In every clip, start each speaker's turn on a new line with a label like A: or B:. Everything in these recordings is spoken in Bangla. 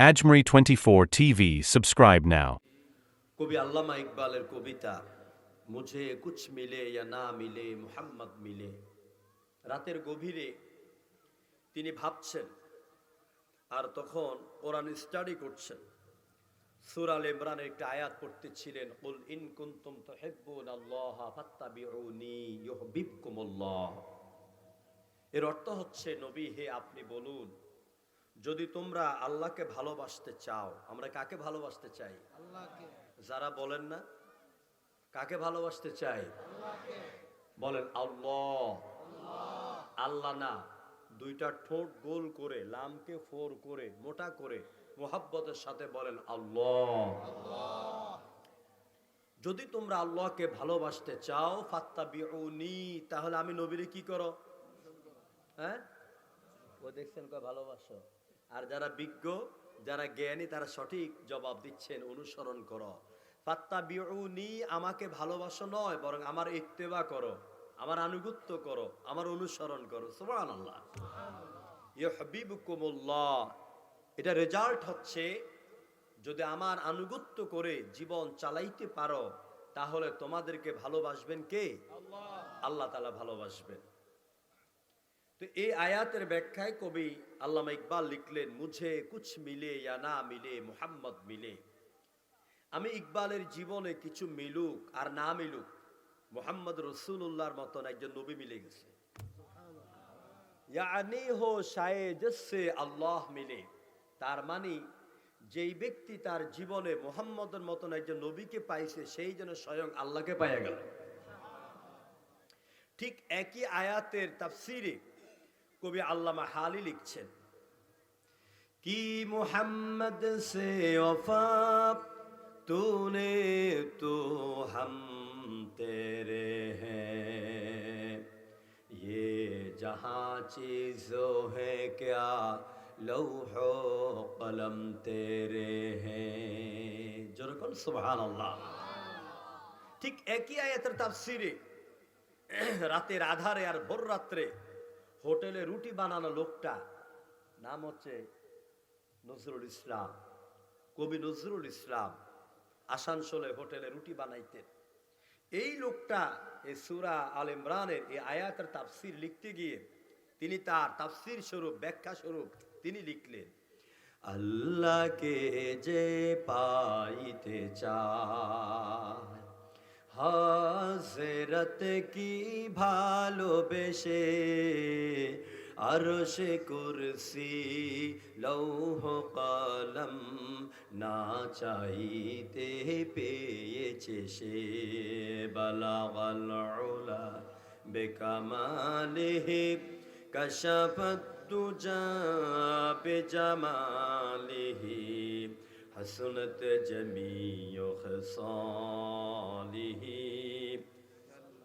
A: Ajmeri 24 TV, subscribe now.
B: কবি আল্লামা ইকবালের কবিতা মুঝে কুছ মিলে ইয়া না মিলে মুহাম্মদ মিলে। রাতের গভীরে তিনি ভাবছেন আর তখন কোরআন স্টাডি করছেন। সূরা আল ইমরানের একটা আয়াত পড়তেছিলেন কুল ইন কুনতুম তুহিব্বুন আল্লাহ ফাত্তাবিউনি ইউহিব্বুকুমুল্লাহ। এর অর্থ হচ্ছে নবী হে আপনি বলুন যদি তোমরা আল্লাহকে ভালোবাসতে চাও আমরা কাকে ভালোবাসতে চাই? যারা বলেন না কাকে ভালোবাসতে চাই? বলেন আল্লাহ। আল্লাহ না দুইটা ঠোঁট গোল করে লামকে ফোর করে মোটা করে মোহাব্বতের সাথে বলেন আল্লাহ। যদি তোমরা আল্লাহকে ভালোবাসতে চাও ফাত্তা বিউনি তাহলে আমি নবীরে কি করো? হ্যাঁ? ও দেখছেন কয় ভালোবাসো। আর যারা বিজ্ঞ যারা জ্ঞানী তারা সঠিক জবাব দিচ্ছেন অনুসরণ করো। ফাত্তা বিউনি আমাকে ভালোবাসো নয় বরং আমার ইত্তেবা করো আমার আনুগত্য করো আমার অনুসরণ করো। সুবহান আল্লাহ ইহবিবুকুমুল্লাহ এটা রেজাল্ট হচ্ছে যদি আমার আনুগত্য করে জীবন চালাইতে পারো তাহলে তোমাদেরকে ভালোবাসবেন কে? আল্লাহ। তালা ভালোবাসবেন। তো এই আয়াতের ব্যাখ্যায় কবি আল্লামা ইকবাল লিখলেন, মুঝে কুছ মিলে ইয়া না মিলে, মুহাম্মদ মিলে। আমি ইকবালের জীবনে কিছু মিলুক আর না মিলুক, মোহাম্মদ রসুল্লাহর মতন একজন নবী মিলে গেছে। আল্লাহ মিলে। তার মানে যেই ব্যক্তি তার জীবনে মোহাম্মদের মতন একজন নবীকে পাইছে, সেই যেন স্বয়ং আল্লাহকে পাইয়া গেল। ঠিক একই আয়াতের তাফসিরে কবি আল্লামা হালি লিখছেন কি মোহাম্মদ সে ওফা तूने तो हम तेरे हैं ये जहाँ चीज़ों है क्या लौहो कलम तेरे हैं যেরকম সুবহান আল্লাহ ঠিক একই আয়াতের তাফসিরে রাতের আধারে আর ভোর রাত্রে হোটেলে রুটি বানানো লোকটা, নাম হচ্ছে নজরুল ইসলাম। কবি নজরুল ইসলাম আসানসোলে হোটেলে রুটি বানাইতেন। এই লোকটা এই সুরা আল ইমরানের এই আয়াতের তাফসির লিখতে গিয়ে তিনি তার তাফসির স্বরূপ, ব্যাখ্যা স্বরূপ তিনি লিখলেন, আল্লাহকে যে পাইতে চায় হাজরত কি ভালোবেসে? আরশে কুরসি লৌহ কলম না চাইতে পেয়েছে সে। বলাওয়ালা বেকামালে কশপতুজা বেজামালে হাসনত জমি খসা جميع خصاله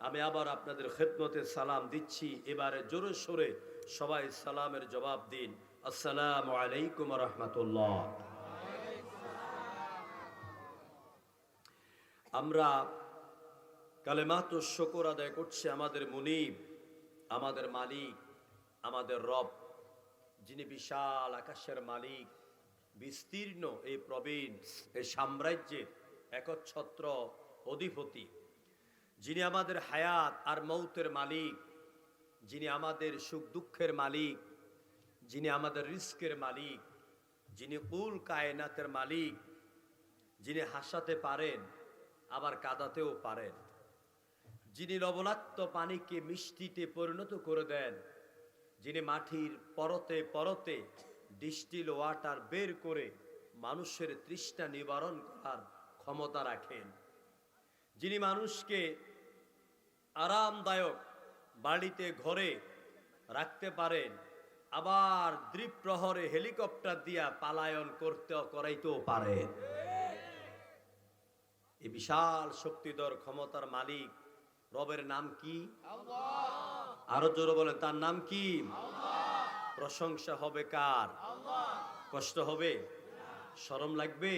B: আমি আবার আপনাদের খেদমতে সালাম দিচ্ছি এবারে জোরে সোরে সবাই সালামের জবাব দিন আসসালামু আলাইকুম রহমতুল্লাহ আমরা কালেমাত শকর আদায় করছি আমাদের মুনিব আমাদের মালিক আমাদের রব যিনি বিশাল আকাশের মালিক বিস্তীর্ণ এই প্রভিন্স এই সাম্রাজ্যের একচ্ছত্র অধিপতি, যিনি আমাদের হায়াত আর মৌতের মালিক, যিনি আমাদের সুখ দুঃখের মালিক, যিনি আমাদের রিস্কের মালিক, যিনি কুল কায়নাতের মালিক, যিনি হাসাতে পারেন, আবার কাঁদাতেও পারেন। যিনি লবণাক্ত পানিকে মিষ্টিতে পরিণত করে দেন, যিনি মাটির পরতে পরতে ডিস্টিল ওয়াটার বের করে মানুষের তৃষ্ণা নিবারণ করার ক্ষমতা রাখেন। যিনি মানুষকে আরামদায়ক বাড়িতে ঘরে রাখতে পারেন আবার দ্বীপ্রহরে হেলিকপ্টার দিয়া পালায়ন করতে করাইতেও পারেন। এই বিশাল শক্তিধর ক্ষমতার মালিক রবের নাম কি? আরও জোরে বলেন তার নাম কি? প্রশংসা হবে কার কষ্ট হবে শরম লাগবে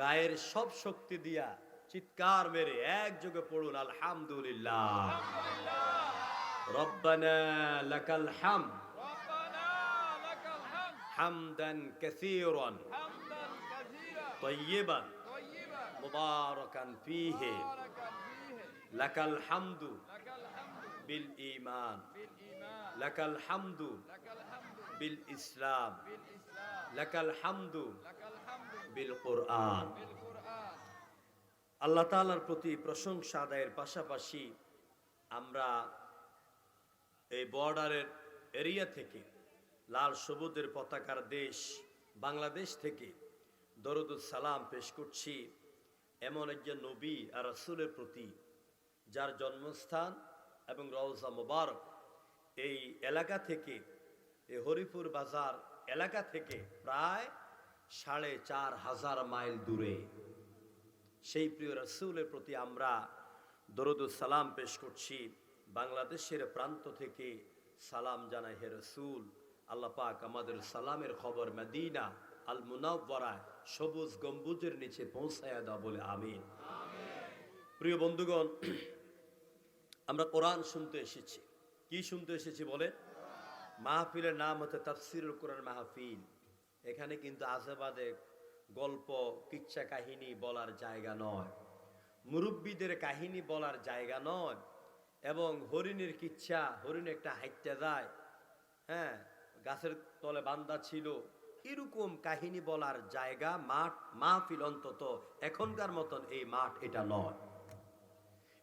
B: গায়ের সব শক্তি দিয়া চিৎকার মেরে একযোগে পড়ুন আলহামদুলিল্লাহ রব্বানা লাকাল হাম
C: ربنا لك الحمد
B: হামদান কাসীরান
C: حمدا كثيرا
B: طيبا
C: طيبا
B: মুবারাকান ফীহি
C: مباركا فيه
B: লাকাল হামদু
C: لك الحمد
B: বিল ঈমান
C: بالإيمان
B: লাকাল হামদু
C: لك الحمد
B: বিল ইসলাম লাকাল হামদু বিল কোরআন আল্লাহ তালার প্রতি প্রশংসা আদায়ের পাশাপাশি আমরা এই বর্ডারের এরিয়া থেকে লাল সবুজের পতাকার দেশ বাংলাদেশ থেকে দরদুল সালাম পেশ করছি এমন একজন নবী আর রাসুলের প্রতি যার জন্মস্থান এবং রওজা মোবারক এই এলাকা থেকে এই হরিপুর বাজার এলাকা থেকে প্রায় সাড়ে চার হাজার মাইল দূরে। সেই প্রিয় রসুলের প্রতি আমরা দরুদ সালাম পেশ করছি। বাংলাদেশের প্রান্ত থেকে সালাম জানাই হে রসুল আল্লাহ পাক আমাদের সালামের খবর মদিনা আল মুনাওয়ারায় সবুজ গম্বুজের নিচে পৌঁছায়া দাও বলে আমিন। প্রিয় বন্ধুগণ আমরা কোরআন শুনতে এসেছি। কি শুনতে এসেছি বলে মাহফিলের নাম হচ্ছে তাফসিরুল কোরআন মাহফিল। এখানে কিন্তু আশেপাশে গল্প, কিচ্ছা কাহিনী বলার জায়গা নয়। মুরব্বীদের কাহিনী বলার জায়গা নয় এবং হরিণের কিচ্ছা, হরিণ একটা হাইটটা যায় হ্যাঁ গাছের তলে বান্দা ছিল, এরকম কাহিনী বলার জায়গা মাঠ, মাহফিল অন্তত এখনকার মতন এই মাঠ এটা নয়।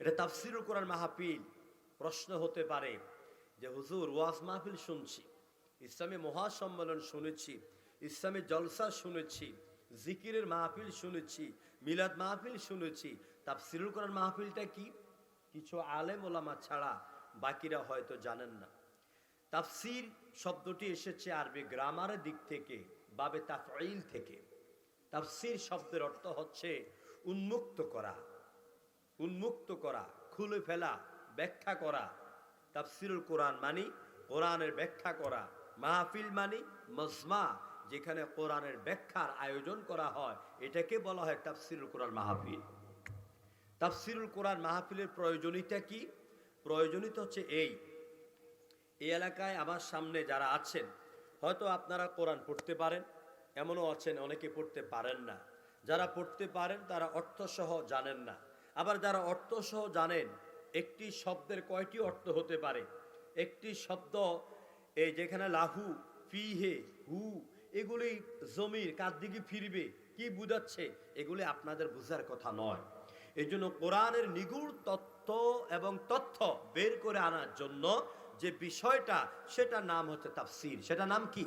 B: এটা তাফসিরুল কোরআন মাহফিল, প্রশ্ন হতে পারে যে হুজুর ওয়াজ মাহফিল শুনছি, ইসলামী মহাসম্মেলন শুনেছি, ইসলামী জলসা শুনেছি, জিকিরের মাহফিল শুনেছি, মিলাদ মাহফিল শুনেছি, তাফসিরুল কোরআন মাহফিলটা কি? কিছু আলেম ওলামা ছাড়া বাকিরা হয়তো জানেন না। তাফসির শব্দটি এসেছে আরবি গ্রামারের দিক থেকে, বাবে তাফইল থেকে। তাফসির শব্দের অর্থ হচ্ছে উন্মুক্ত করা উন্মুক্ত করা, খুলে ফেলা, ব্যাখ্যা করা তাফসিরুল কোরআন মানি, কোরআনের ব্যাখ্যা করা। মাহফিল মানি, মজমা, যেখানে কোরআনের ব্যাখ্যার আয়োজন করা হয়, এটাকে বলা হয় তাফসিরুল কোরআন মাহফিল। তাফসিরুল কোরআন মাহফিলের প্রয়োজনীয়তা কি? প্রয়োজনীয়তা হচ্ছে এই। এই এলাকায় আমার সামনে যারা আছেন, হয়তো আপনারা কোরআন পড়তে পারেন, এমনও আছেন অনেকে পড়তে পারেন না। যারা পড়তে পারেন, তারা অর্থসহ জানেন না। আবার যারা অর্থসহ জানেন একটি শব্দের কয়টি অর্থ হতে পারে? একটি শব্দ, এই যেখানে লাহু, ফিহে, হু, এগুলি জমির কার দিকে ফিরবে, কি বুঝাচ্ছে, এগুলি আপনাদের বোঝার কথা নয়। এই জন্য কোরআনের নিগুড় তত্ত্ব এবং তথ্য বের করে আনার জন্য যে বিষয়টা, সেটার নাম হচ্ছে তাফসির। সেটা নাম কি?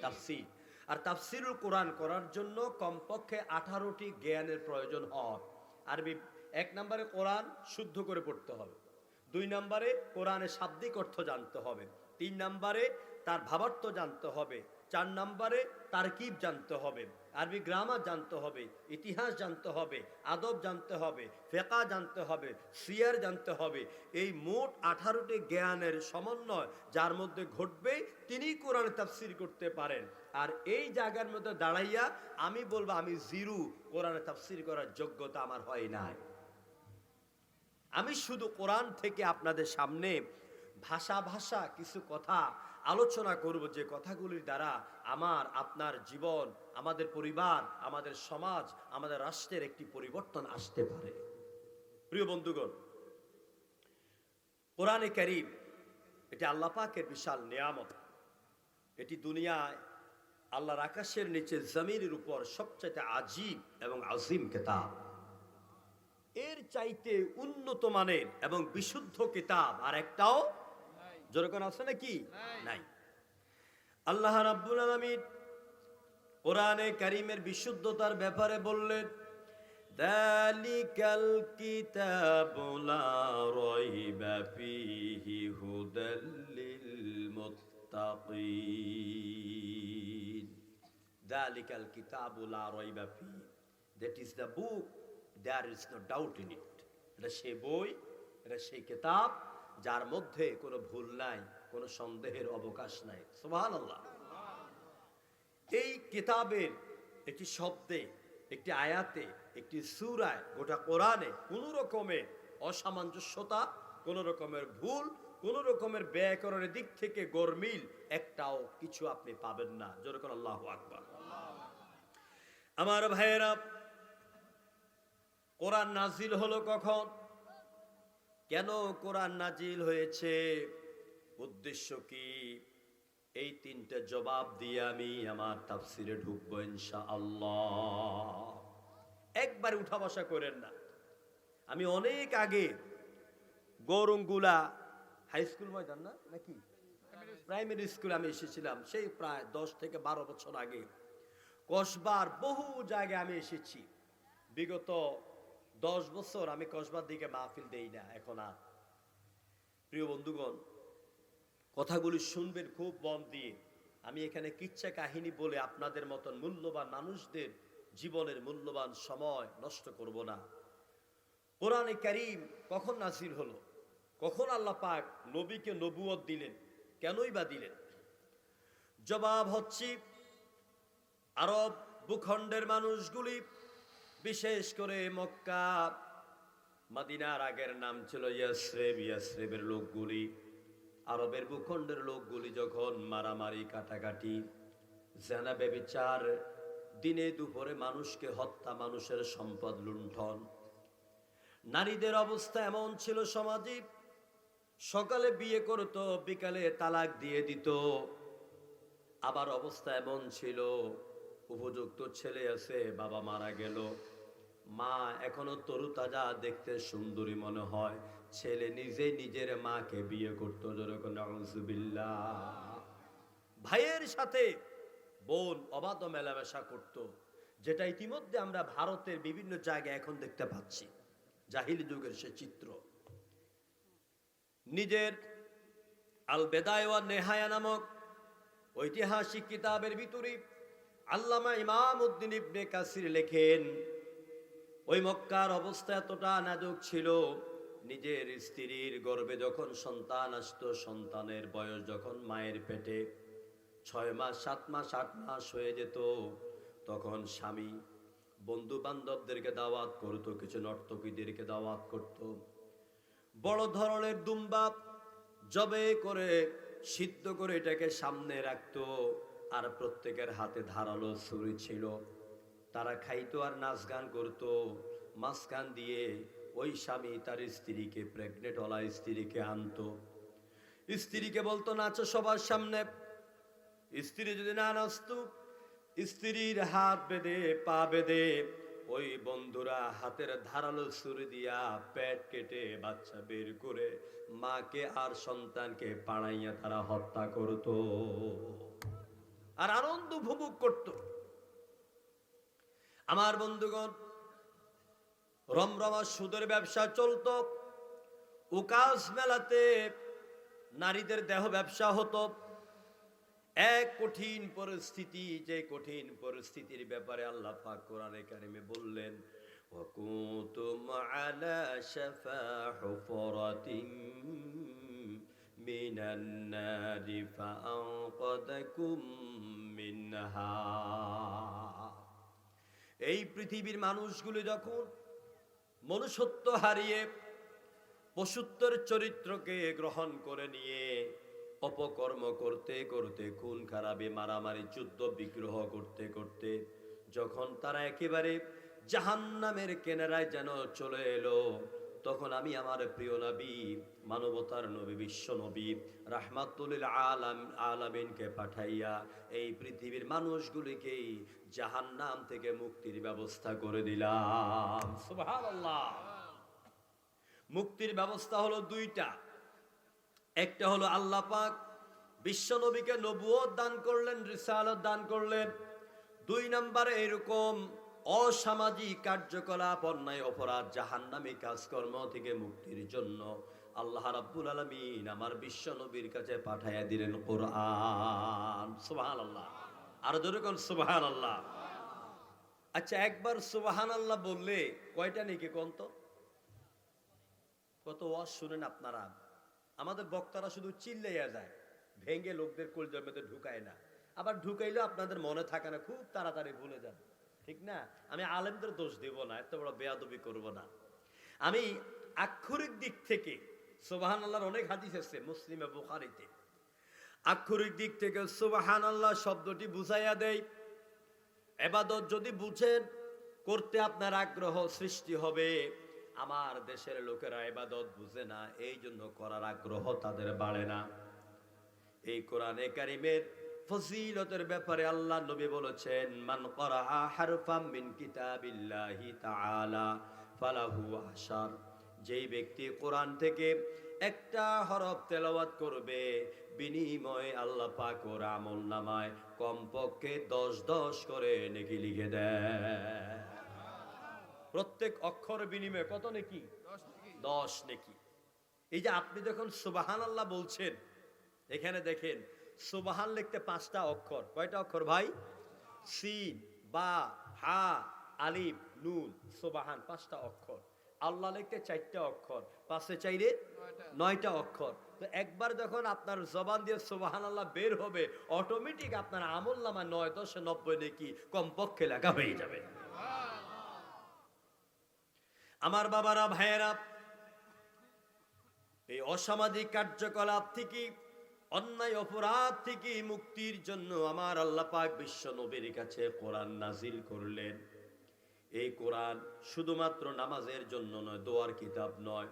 B: তাফসির। আর তাফসিরুল কোরআন করার জন্য কমপক্ষে আঠারোটি জ্ঞানের প্রয়োজন হয়। আরবি এক নম্বরে কোরআন শুদ্ধ করে পড়তে হবে। দুই নম্বরে কোরআনের শাব্দিক অর্থ জানতে হবে। তিন নম্বরে তার ভাবার্থ জানতে হবে। চার নম্বরে তারকিব জানতে হবে। আরবি গ্রামার জানতে হবে, ইতিহাস জানতে হবে, আদব জানতে হবে, ফেকা জানতে হবে সিয়ার জানতে হবে। এই মোট আঠারোটি জ্ঞানের সমন্বয় যার মধ্যে ঘটবে তিনি কোরআন তাফসির করতে পারেন। আর এই জায়গার মধ্যে দাঁড়াইয়া আমি বলব, আমি জিরু কোরআনে তাফসির করার যোগ্যতা আমার হয় নাই। আমি শুধু কোরআন থেকে আপনাদের সামনে ভাষা ভাষা কিছু কথা আলোচনা করব যে কথাগুলির দ্বারা আমার, আপনার জীবন, আমাদের পরিবার, আমাদের সমাজ, আমাদের রাষ্ট্রের একটি পরিবর্তন আসতে পারে। প্রিয় বন্ধুগণ, কোরআনে করিম এটি আল্লাহ পাকের বিশাল নিয়ামত। এটি দুনিয়ায় আল্লাহর আকাশের নিচে জমিনের উপর সবচাইতে আজীব এবং আজিম কেতাব। এর চাইতে উন্নত মানের এবং বিশুদ্ধ কিতাব আর একটাও যেরকম আছে নাকি?
C: নাই।
B: নাই। আল্লাহ রাব্বুল আলামিন কোরআনে কারিমের বিশুদ্ধতার ব্যাপারে বললেন দালিকাল কিতাবু লা রাইবা ফীহি হুদাল লিল মুত্তাকিন দালিকাল কিতাবু লা রাইবা ফীহি that is the book there is no doubt in it এটা সে বই, এটা সেই কিতাব, যার মধ্যে কোনো ভুল নাই, কোনো সন্দেহের অবকাশ নাই। সুবহানাল্লাহ। এই কিতাবের একটি শব্দে, একটি আয়াতে, একটি সুরায়, গোটা কোরআনে কোনো রকমের অসামঞ্জস্যতা, কোনো রকমের ভুল, কোন রকমের ব্যয়করণের দিক থেকে গরমিল একটাও কিছু আপনি পাবেন না। যেরকম আল্লাহ আকবার। আমার ভাইয়েরা কোরআন নাজিল হলো কখন? কেন কোরআন নাজিল হয়েছে? উদ্দেশ্য কি? এই তিনটে জবাব দিয়ে আমি আমার তাফসিরে ঢুকবো ইনশা আল্লাহ একবার উঠা বসা করেন না। আমি অনেক আগে গৌরঙ্গুলা হাই স্কুল ময়দান না? নাকি? প্রাইমারি স্কুলে আমি এসেছিলাম, সেই প্রায় দশ থেকে বারো বছর আগে। কসবার বহু জায়গায় আমি এসেছি। বিগত দশ বছর আমি কসবার দিকে মাহফিল দেই না, এখন আর। প্রিয় বন্ধুগণ, কথাগুলি শুনবেন খুব মন দিয়ে। আমি এখানে কিচ্ছা কাহিনী বলে আপনাদের মতন মূল্যবান মানুষদের জীবনের মূল্যবান সময় নষ্ট করব না। কোরআনে কারিম কখন নাসিল হলো? কখন আল্লাহ পাক নবীকে নবুয়ত দিলেন? কেনই বা দিলেন? জবাব হচ্ছে আরব ভূখণ্ডের মানুষগুলি বিশেষ করে মক্কা। মাদিনার আগের নাম ছিল ইয়াসরেব। ইয়াসরেবের লোকগুলি, আরবের ভূখণ্ডের লোকগুলি যখন মারামারি, কাটাকাটি, জেনা বেবিচার দিনে দুপুরে মানুষকে হত্যা, মানুষের সম্পদ লুণ্ঠন। নারীদের অবস্থা এমন ছিল সমাজে, সকালে বিয়ে করত, বিকালে তালাক দিয়ে দিত। আবার অবস্থা এমন ছিল, উপযুক্ত ছেলে আছে, বাবা মারা গেল। মা এখনও তরু তাজা দেখতে সুন্দরী মনে হয়। ছেলে নিজে নিজের মাকে বিয়ে করতো, যেরকম ভাইয়ের সাথে বোন অবাধ মেলামেশা করত, যেটা ইতিমধ্যে আমরা ভারতের বিভিন্ন জায়গায় এখন দেখতে পাচ্ছি। জাহিলি যুগের সে চিত্র। নিজের আল বেদায় ওয়া নেহায়া নামক ঐতিহাসিক কিতাবের ভিতরে আল্লামা ইমাম উদ্দিন ইবনে কাসির লেখেন ওই মক্কার অবস্থা এতটা নাজুক ছিল, নিজের স্ত্রীর গর্ভে যখন সন্তান আসতো, সন্তানের বয়স যখন মায়ের পেটে ছয় মাস, সাত মাস, আট মাস হয়ে যেত, তখন স্বামী বন্ধু বান্ধবদেরকে দাওয়াত করতো, কিছু নর্তকীদেরকে দাওয়াত করতো। বড় ধরনের দুম্বা জবে করে, সিদ্ধ করে এটাকে সামনে রাখতো, আর প্রত্যেকের হাতে ধারালো ছুরি ছিল। তারা খাইতো আর নাচ গান করতো, মাঝখান দিয়ে ওই স্বামী তার স্ত্রীকে প্রেগনেন্ট হলা স্ত্রীকে আনতো। স্ত্রীকে বলতো, নাচো সবার সামনে। স্ত্রী যদি না নাচতো, স্ত্রীর হাত বেঁধে, পা বেঁধে ওই বন্ধুরা হাতের ধারালো ছুরি দিয়া পেট কেটে বাচ্চা বের করে মাকে আর সন্তানকে পাড়াইয়া তারা হত্যা করত। আর আনন্দ উপভোগ করত। আমার বন্ধুগণ রমরমা সুদের ব্যবসা চলতো উকাস মেলাতে নারীদের দেহ ব্যবসা হতো এক কঠিন পরিস্থিতি যে কঠিন পরিস্থিতির ব্যাপারে আল্লাহ পাক কোরআনে কারিমে বললেন وكنتم على شفا حفرة من النار فأنقذكم منها এই পৃথিবীর মানুষগুলি যখন মনুষ্যত্ব হারিয়ে পশুত্বর চরিত্রকে গ্রহণ করে নিয়ে অপকর্ম করতে করতে, খুন, খারাপে মারামারি, যুদ্ধ, বিগ্রহ করতে করতে, যখন তারা একেবারে জাহান্নামের কেনারায় যেন চলে এলো তখন আমি আমার প্রিয় নবী, মানবতার নবী, বিশ্ব নবী রাহমাতুল আলাম, আলামিনকে পাঠাইয়া এই পৃথিবীর মানুষগুলিকেই জাহান্নাম থেকে মুক্তির ব্যবস্থা করে দিলাম। মুক্তির ব্যবস্থা হলো দুইটা। একটা হলো আল্লাহ পাক বিশ্ব নবীকে নবুয়ত দান করলেন, রিসালত দান করলেন। দুই নম্বরে এরকম অসামাজিক কার্যকলাপ, অন্যায়, অপরাধ, জাহান্নামী কাজকর্ম থেকে মুক্তির জন্য আল্লাহ রাব্বুল আলামিন আমার বিশ্ব নবীর কাছে পাঠাইয়া দিলেন কোরআন। সুবহানাল্লাহ। আর যেরকম সুবহানাল্লাহ? আচ্ছা একবার সুবহানাল্লাহ বললে কয়টা নাকি কোন তো? কত ওয়াজ শুনেন আপনারা? আমাদের বক্তারা শুধু চিল্লাইয়া যায়, ভেঙে লোকদের কলজের মধ্যে ঢুকায় না। আবার ঢুকাইলেও আপনাদের মনে থাকে না, খুব তাড়াতাড়ি ভুলে যান ঠিক না? আমি আলেমদের দোষ দেব না, এত বড় বেয়াদবি করব না। আমি আক্ষরিক দিক থেকে সুবাহান আল্লাহর অনেক হাদিস আছে মুসলিমে বুখারিতে। আক্ষরিক দিক থেকে সুবাহান আল্লাহ শব্দটি বুঝাইয়া দেয় এবাদত যদি বুঝেন, করতে আপনার আগ্রহ সৃষ্টি হবে। আমার দেশের লোকেরা এবাদত বুঝে না এই জন্য করার আগ্রহ তাদের বাড়ে না। এই কোরআনে কারিমের ফজিলতের ব্যাপারে আল্লাহ নবী বলেছেন, মান করাআ হারফাম মিন কিতাবিল্লাহি তাআলা ফালাহু আশার যেই ব্যক্তি কোরআন থেকে একটা হরফ তেলাওয়াত করবে, বিনিময়ে আল্লাহ পাক ওর আমল নামায় কমপক্ষে দশ দশ করে নেকি লিখে দেয়। প্রত্যেক অক্ষর বিনিময়ে কত নাকি?
C: দশ নেকি।
B: এই যে আপনি যখন সুবাহান আল্লাহ বলছেন, এখানে দেখেন সুবাহান লিখতে পাঁচটা অক্ষর। কয়টা অক্ষর ভাই? সিন বা হা আলিফ নুন সুবাহান পাঁচটা অক্ষর। আল্লাহ লিখতে চারটা অক্ষর। চাইরে
C: নয়টা।
B: নয়টা অক্ষর। তো একবার যখন আপনার জবান দিয়ে সুবাহান আল্লাহ বের হবে অটোমেটিক আপনার আমল নামা নয় দশে নব্বই নেকি কমপক্ষে লেখা হয়ে যাবে। আমার বাবারা ভাইয়েরা এই অসামাজিক কার্যকলাপ থেকে অন্যায় অপরাধ থেকে মুক্তির জন্য আমার আল্লাহ পাক বিশ্ব নবীর কাছে কোরআন নাজিল করলেন। এই কোরআন শুধুমাত্র নামাজের জন্য নয়, দোয়ার কিতাব নয়,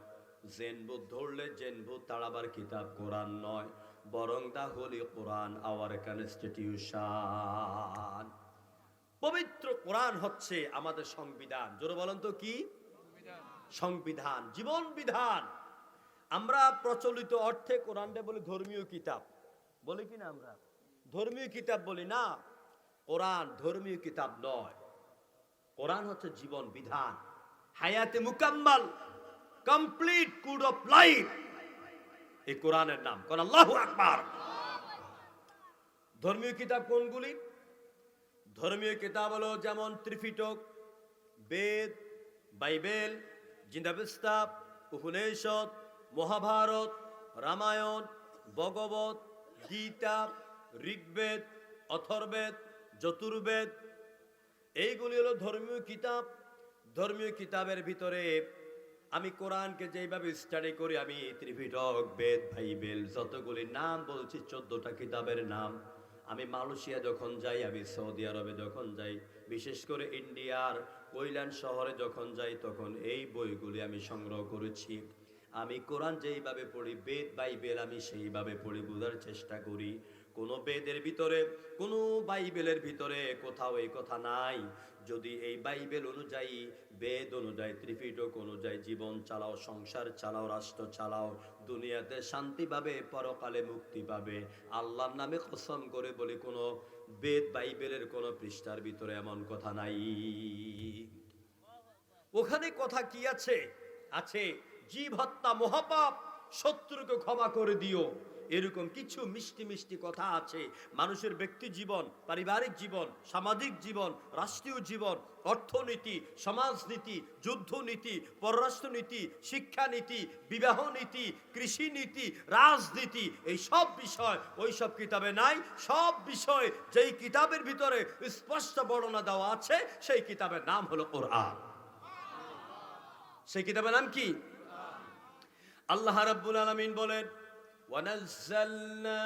B: জেনবুত ধরলে জেনবুত, তাড়াবার কিতাব কোরআন নয়, বরং দা হলি কোরআন, আওয়ার কনস্টিটিউশন। পবিত্র কোরআন হচ্ছে আমাদের সংবিধান। জোরে বলেন তো কি?
C: সংবিধান,
B: জীবন বিধান। আমরা প্রচলিত অর্থে কোরআনটা বলি ধর্মীয় কিতাব। বলি কি না আমরা? ধর্মীয় কিতাব বলি না। কোরআন ধর্মীয় কিতাব নয়। কোরআন হচ্ছে জীবন বিধান। হায়াতে মুকাম্মাল, কমপ্লিট কুড অফ লাইফ। এই কোরআনের নাম। কোন আল্লাহু আকবার। ধর্মীয় কিতাব কোনগুলি? ধর্মীয় কিতাব হলো যেমন ত্রিপিটক, বেদ, বাইবেল, জিন্দাবিস্তাব, উপনিষদ মহাভারত, রামায়ণ, ভগবত, গীতা, ঋগ্বেদ, অথর্বেদ, চতুর্বেদ। এইগুলি হলো ধর্মীয় কিতাব। ধর্মীয় কিতাবের ভিতরে আমি কোরআনকে যেইভাবে স্টাডি করি, আমি ত্রিপিটক, বেদ, বাইবেল যতগুলি নাম বলছি, চোদ্দটা কিতাবের নাম। আমি মালয়েশিয়া যখন যাই, আমি সৌদি আরবে যখন যাই, বিশেষ করে ইন্ডিয়ার কৈলান শহরে যখন যাই, তখন এই বইগুলি আমি সংগ্রহ করেছি। আমি কোরআন যেইভাবে পড়ি, বেদ বাইবেল আমি সেইভাবে পড়ি, বোঝার চেষ্টা করি। কোনো বেদের ভিতরে, কোনো বাইবেলের ভিতরে কোথাও এই কথা নাই। যদি এই বাইবেল অনুযায়ী, বেদ অনুযায়ী, ত্রিপিটক অনুযায়ী জীবন চালাও, সংসার চালাও, রাষ্ট্র চালাও, দুনিয়াতে শান্তি পাবে পরকালে মুক্তি পাবে। আল্লাহর নামে কসম করে বলি, কোনো বেদ বাইবেলের কোনো পৃষ্ঠার ভিতরে এমন কথা নাই। ওখানে কথা কি আছে? আছে জীব হত্যা মহাপাপ, শত্রুকে ক্ষমা করে দিও। এরকম কিছু মিষ্টি মিষ্টি কথা আছে। মানুষের ব্যক্তি জীবন, পারিবারিক জীবন, সামাজিক জীবন, রাষ্ট্রীয় জীবন, অর্থনীতি, সমাজনীতি, যুদ্ধনীতি, পররাষ্ট্রনীতি, শিক্ষানীতি বিবাহ নীতি কৃষি নীতি রাজনীতি, এই সব বিষয়, ওই সব কিতাবে নাই। সব বিষয় যেই কিতাবের ভিতরে স্পষ্ট বর্ণনা দেওয়া আছে, সেই কিতাবের নাম হলো কোরআন। সেই কিতাবের নাম কি? আল্লাহ রাব্বুল আলামিন বলেন, ওয়ানাজ্জালনা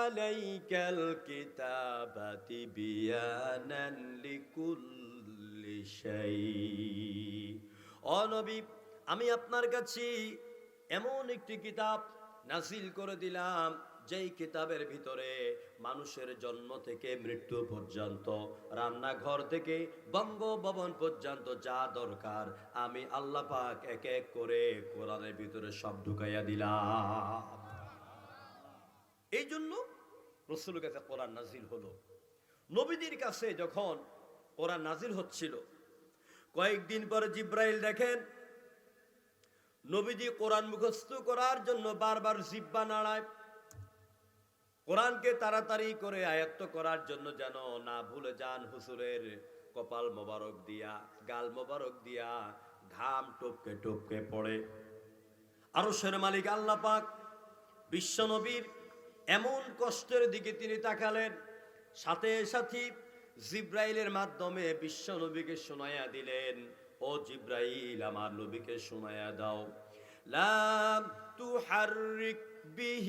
B: আলাইকাল কিতাবা তিবিয়ানান লিকুল্লি শাই ও নবী, আমি আপনার কাছে এমন একটি কিতাব নাসিল করে দিলাম যেই কিতাবের ভিতরে মানুষের জন্ম থেকে মৃত্যু পর্যন্ত, রান্নাঘর থেকে বঙ্গভবন পর্যন্ত যা দরকার, আমি আল্লাহ পাক এক এক করে কোরআনের ভিতরে সব ঢুকাইয়া দিলাম। এই জন্য রসুলের কাছে কোরআন নাজিল হলো। নবীদের কাছে যখন কোরআন নাজিল হচ্ছিল, কয়েকদিন পরে জিব্রাইল দেখেন, নবীজি কোরআন মুখস্থ করার জন্য বারবার জিব্বা নাড়ায়। কোরআনকে তাড়াতাড়ি করে আয়ত্ত করার জন্য যেন না ভুলে যান হুসুরের কপাল মোবারক দিয়া, গাল মোবারক দিয়া, ঘাম টপকে টপকে পড়ে। আরও সের মালিক আল্লাপাক বিশ্বনবীর এমন কষ্টের দিকে তিনি তাকালেন, সাথে সাথে জিব্রাইলের মাধ্যমে বিশ্বনবীকে শোনাইয়া দিলেন, ও জিব্রাইল, আমার নবীকে শোনাইয়া দাও। লাম তু হারিক به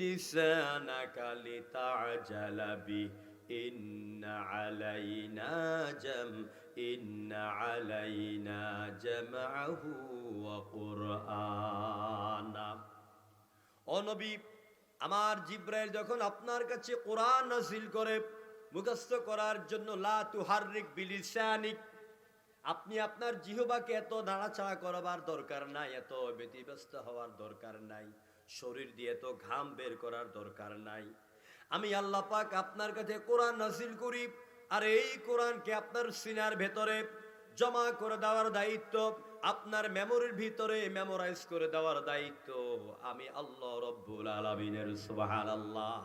B: لسانك لتعجل به إن علينا جم إن علينا جمعه وقرآنه অনবী আমার জিব্রাইল যখন আপনার কাছে কোরআন নাজিল করে মুখস্থ করার জন্য লা তুহারিক বিলিসানিক আপনি আপনার জিহবাকে এত নাড়াচাড়া করাবার দরকার নাই এত ব্যতিব্যস্ত হওয়ার দরকার নাই শরীর দিয়ে এত ঘাম বের করার দরকার নাই আমি আল্লাহ পাক আপনার কাছে কোরআন নাজিল করি আর এই কোরআনকে আপনার সিনার ভেতরে জমা করে দেওয়ার দায়িত্ব আপনার মেমোরির ভিতরে মেমোরাইজ করে দেওয়ার দায়িত্ব আমি আল্লাহ রব্বুল আলমিনের সুবাহান আল্লাহ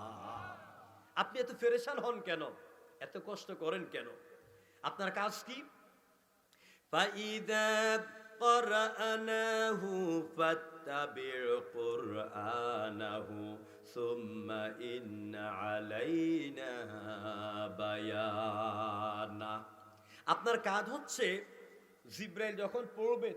B: আপনি এত ফেরেশান হন কেন এত কষ্ট করেন কেন আপনার কাজ কি فإذا قرأناه فاتبع قرآنه ثم إن علينا بيانا আপনার কাজ হচ্ছে জিব্রাইল যখন পড়বে